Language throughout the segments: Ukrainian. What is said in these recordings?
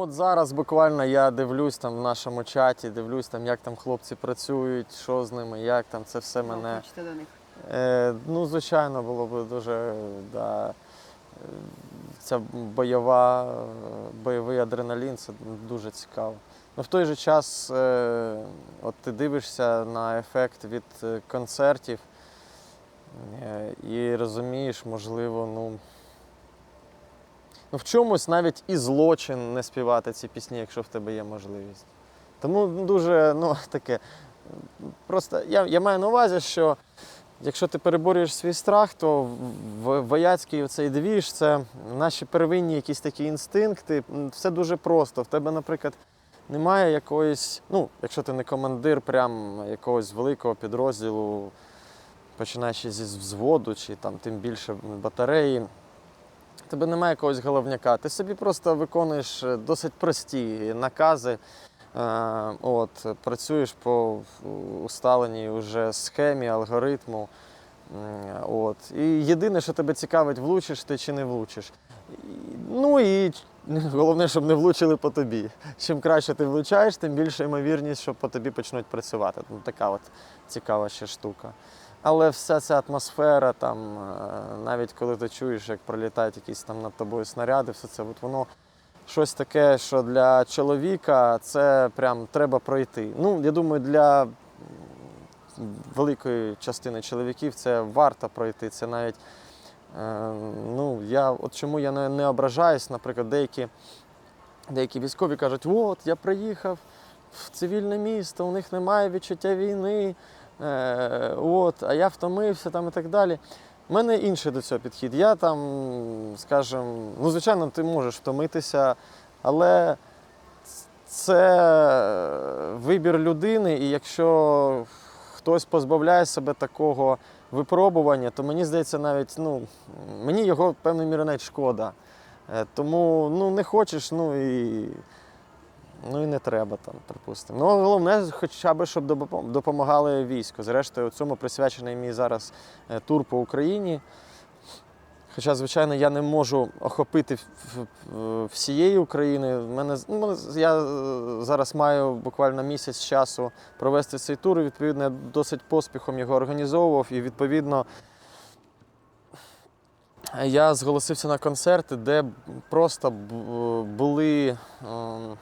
от зараз буквально я дивлюсь там в нашому чаті, дивлюсь там, як там хлопці працюють, що з ними, як там це все мене. Хочете до них. Е, ну, звичайно, було б дуже да, е, ця бойова, е, бойовий адреналін це дуже цікаво. Ну, в той же час, е, от ти дивишся на ефект від е, концертів е, і розумієш, можливо, ну. Ну, в чомусь навіть і злочин не співати ці пісні, якщо в тебе є можливість. Тому дуже, ну, таке. Просто я, я маю на увазі, що якщо ти переборюєш свій страх, то в- вояцький цей двіж це наші первинні якісь такі інстинкти. Все дуже просто. В тебе, наприклад, немає якоїсь, ну, якщо ти не командир прям якогось великого підрозділу, починаючи зі взводу чи там тим більше батареї. Тебе немає якогось головняка. Ти собі просто виконуєш е, досить прості накази. Е, От, працюєш по усталеній вже схемі, алгоритму. От. І єдине, що тебе цікавить, влучиш ти чи не влучиш. Ну і головне, щоб не влучили по тобі. Чим краще ти влучаєш, тим більша ймовірність, що по тобі почнуть працювати. Ну, така от цікава ще штука. Але вся ця атмосфера, там, е, навіть коли ти чуєш, як пролітають якісь там над тобою снаряди, все це, от воно щось таке, що для чоловіка це прям треба пройти. Ну, я думаю, для великої частини чоловіків це варто пройти. Це навіть е, ну, я, от чому я не, не ображаюсь, наприклад, деякі, деякі військові кажуть, от я приїхав в цивільне місто, у них немає відчуття війни, е, от, а я втомився там і так далі. У мене інший до цього підхід. Я там, скажімо, ну, звичайно, ти можеш втомитися, але це вибір людини, і якщо хтось позбавляє себе такого випробування, то мені здається, навіть ну, мені його певною мірою навіть шкода. Е, Тому ну, не хочеш, ну і, ну і не треба там, припустимо. Ну, головне, хоча б, щоб допомагали війську. Зрештою, цьому присвячений мій зараз е, тур по Україні. Хоча, звичайно, я не можу охопити всієї України. В Мене, ну, я е, зараз маю буквально місяць часу провести цей тур. І, відповідно, я досить поспіхом його організовував. І відповідно я зголосився на концерти, де просто були ем,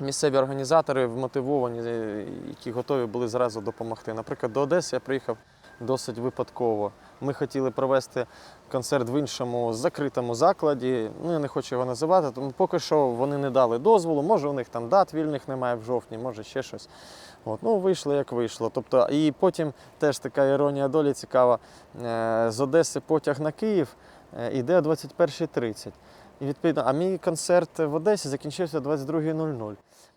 місцеві організатори вмотивовані, е, які готові були зразу допомогти. Наприклад, до Одеси я приїхав досить випадково. Ми хотіли провести концерт в іншому закритому закладі. Ну, я не хочу його називати, тому поки що вони не дали дозволу. Може, у них там дат вільних немає в жовтні, може ще щось. От, ну, вийшло як вийшло. Тобто, і потім теж така іронія долі цікава. Е, З Одеси потяг на Київ е, іде о 21.30. І відповідно, а мій концерт в Одесі закінчився 22.00.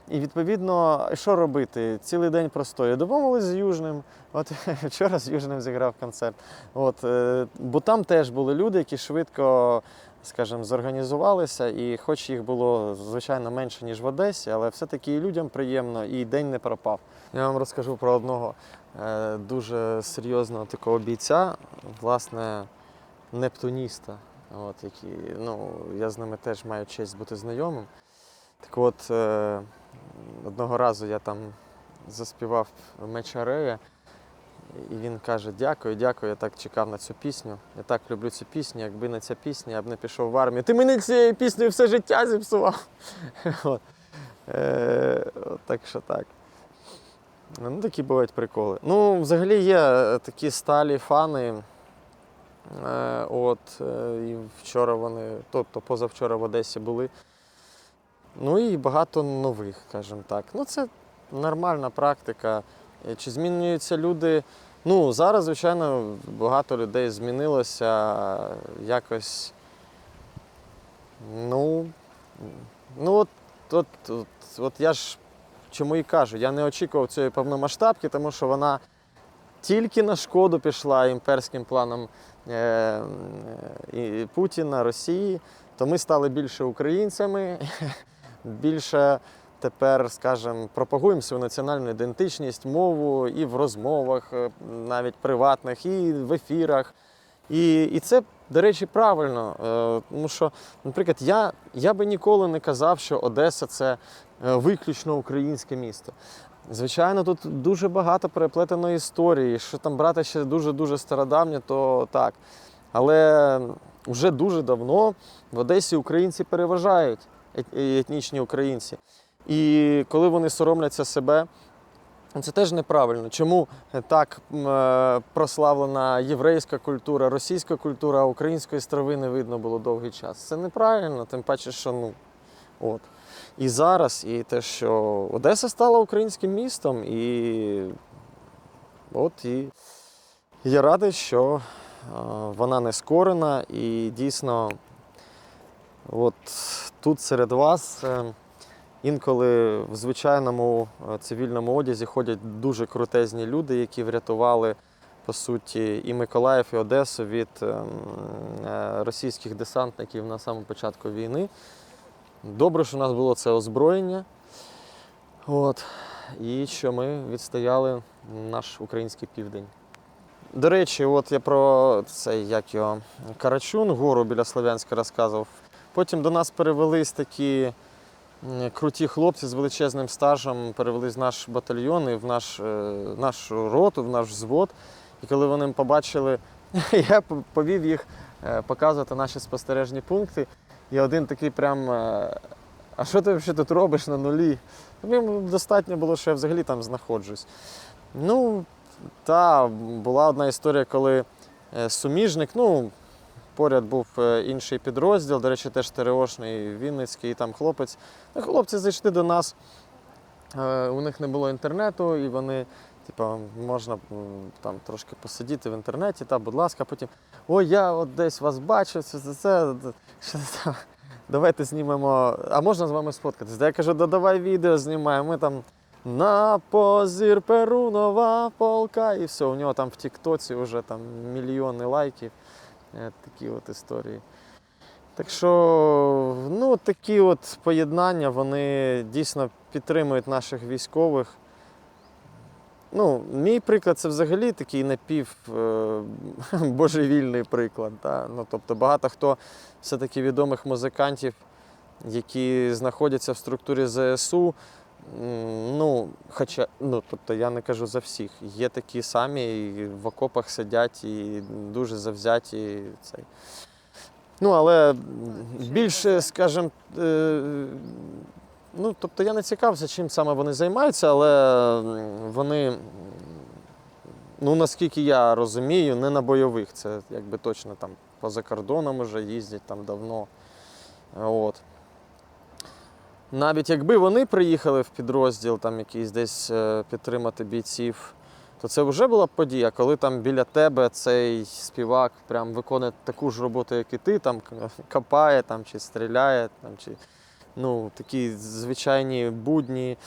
І відповідно, що робити? Цілий день простою. Домовились з Южним. От вчора з Южним зіграв концерт. От, е, бо там теж були люди, які швидко, скажімо, зорганізувалися, і хоч їх було звичайно менше, ніж в Одесі, але все-таки людям приємно, і день не пропав. Я вам розкажу про одного е, дуже серйозного такого бійця, власне, нептуніста. От, які, ну, я з ними теж маю честь бути знайомим. Так от, е, одного разу я там заспівав Мечарея, і він каже: Дякую, дякую, я так чекав на цю пісню. Я так люблю цю пісню. Якби не ця пісня, я б не пішов в армію. Ти мені цією піснею все життя зіпсував. От. Е, так що так. Ну, такі бувають приколи. Ну, взагалі є е, такі сталі фани. От, е, і вчора вони, тобто позавчора в Одесі були. Ну і багато нових, скажімо так. Ну, це нормальна практика. Е, Чи змінюються люди? Ну, зараз, звичайно, багато людей змінилося якось. Ну, ну от, от, от, от я ж чому і кажу, я не очікував цієї повномасштабки, тому що вона тільки на шкоду пішла імперським планам е, е, і Путіна, Росії, то ми стали більше українцями, більше тепер, скажімо, пропагуємо свою національну ідентичність, мову і в розмовах, е, навіть приватних, і в ефірах. І, і це до речі, правильно. Тому що, наприклад, я, я би ніколи не казав, що Одеса це виключно українське місто. Звичайно, тут дуже багато переплетеної історії. Що там брати ще дуже-дуже стародавнє, то так. Але вже дуже давно в Одесі українці переважають етнічні українці. І коли вони соромляться себе, це теж неправильно. Чому так е, прославлена єврейська культура, російська культура, а української страви не видно було довгий час? Це неправильно, тим паче, що ну. От. І зараз, і те, що Одеса стала українським містом, і от і я радий, що е, вона не скорена, і дійсно, от тут серед вас. е, Інколи в звичайному е, цивільному одязі ходять дуже крутезні люди, які врятували по суті і Миколаїв, і Одесу від ем, російських десантників на самому початку війни. Добре, що у нас було це озброєння. От. І що ми відстояли наш український південь. До речі, от я про цей як його Карачун, гору біля Слов'янська розказував. Потім до нас перевелись такі круті хлопці з величезним стажем, перевелись в наш батальйон і в наш, е, нашу роту, в наш взвод. І коли вони побачили, я повів їх е, показувати наші спостережні пункти. І один такий прям. е, А що ти взагалі тут робиш на нулі? Ну, Йому достатньо було, що я взагалі там знаходжусь. Ну, та була одна історія, коли е, суміжник, ну, поряд був е, інший підрозділ, до речі, теж ТРОшний, Вінницький, і там хлопець. Хлопці зайшли до нас, у них не було інтернету, і вони, типу, можна там трошки посидіти в інтернеті, та, будь ласка, потім. Ой, я от десь вас бачу, це, це, це, що там. Давайте знімемо. А можна з вами сфоткатись? Да я кажу, да давай відео знімаємо. Ми там на позір Перунова полка. І все, у нього там в Тіктоці вже там мільйони лайків. Е, Такі от історії. Так що, ну, такі от поєднання, вони дійсно підтримують наших військових. Ну, мій приклад це взагалі такий напів е, божевільний приклад. Да? Ну, тобто багато хто все-таки відомих музикантів, які знаходяться в структурі ЗСУ. Ну, хоча, ну, тобто я не кажу за всіх. Є такі самі, і в окопах сидять і дуже завзяті. і Цей. Ну, але більше, скажімо, е, ну, тобто я не цікавився, чим саме вони займаються, але вони, ну наскільки я розумію, не на бойових. Це якби точно там поза кордоном вже їздять там давно. От. Навіть якби вони приїхали в підрозділ, там якийсь десь е, підтримати бійців, то це вже була б подія, коли там біля тебе цей співак прям виконує таку ж роботу, як і ти, там копає там, чи стріляє, там, чи ну, такі звичайні будні,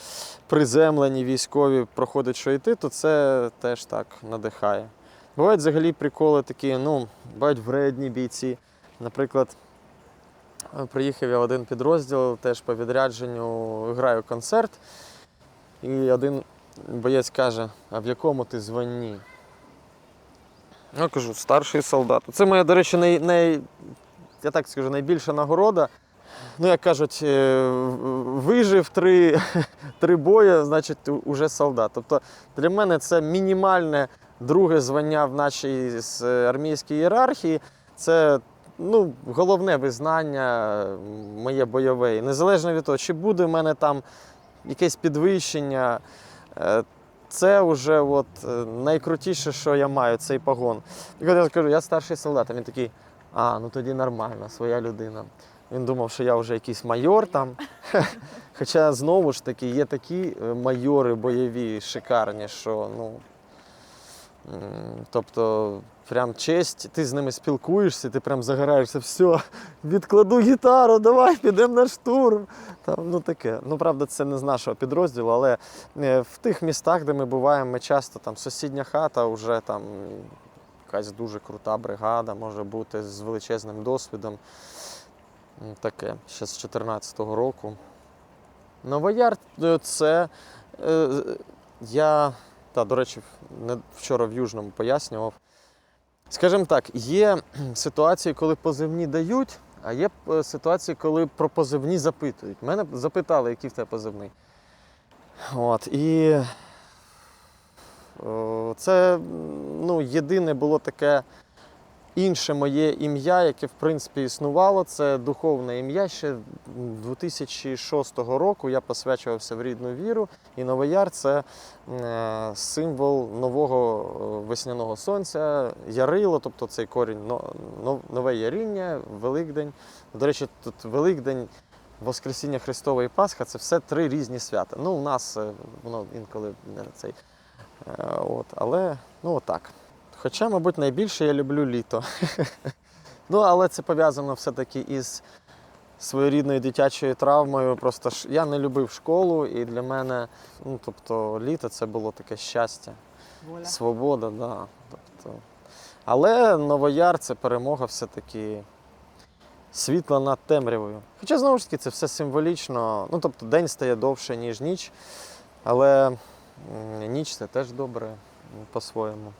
приземлені військові проходить, що і ти, то це теж так надихає. Бувають взагалі приколи такі, ну, бувають вредні бійці. Наприклад, приїхав я в один підрозділ, теж по відрядженню граю концерт, і один боєць каже, а в якому ти званні? Я кажу, старший солдат. Це моя, до речі, най, най, я так скажу, найбільша нагорода. Ну, як кажуть, е, вижив три, три бої, значить, уже солдат. Тобто для мене це мінімальне друге звання в нашій з- армійській ієрархії. Це ну, головне визнання е, моє бойове. І незалежно від того, чи буде в мене там якесь підвищення, е, це вже от е, найкрутіше, що я маю, цей погон. І коли я кажу, я старший солдат, а він такий, а, ну тоді нормально, своя людина. Він думав, що я вже якийсь майор там. Хоча знову ж таки є такі е, майори бойові, шикарні, що ну. Тобто, прям честь, ти з ними спілкуєшся, ти прям загораєшся, все, відкладу гітару, давай підемо на штурм. Там, ну таке. Ну, правда, це не з нашого підрозділу, але е, в тих містах, де ми буваємо, ми часто там сусідня хата, вже там якась дуже крута бригада може бути з величезним досвідом. Таке, ще з 2014 року. Новояр е, це. е, Я, та, до речі, вчора в Южному пояснював. Скажімо так, є ситуації, коли позивні дають, а є е, ситуації, коли про позивні запитують. Мене запитали, який в тебе позивний. От, і це ну, єдине було таке інше моє ім'я, яке в принципі існувало. Це духовне ім'я. Ще 2006 року я посвячувався в рідну віру, і Новояр це е, символ нового е, весняного сонця, ярило, тобто цей корінь но- но- нове яріння, Великдень. До речі, тут Великдень. Воскресіння Христове і Пасха це все три різні свята. Ну, у нас е, воно інколи не цей. От, але ну отак. Хоча, мабуть, найбільше я люблю літо. ну, але це пов'язано все-таки із своєрідною дитячою травмою. Просто я не любив школу, і для мене, ну, тобто, літо це було таке щастя, Воля. свобода, да. Тобто. Але Новояр це перемога все-таки світла над темрявою. Хоча, знову ж таки, це все символічно. Ну, тобто, день стає довше, ніж ніч, але ніч це теж добре по-своєму.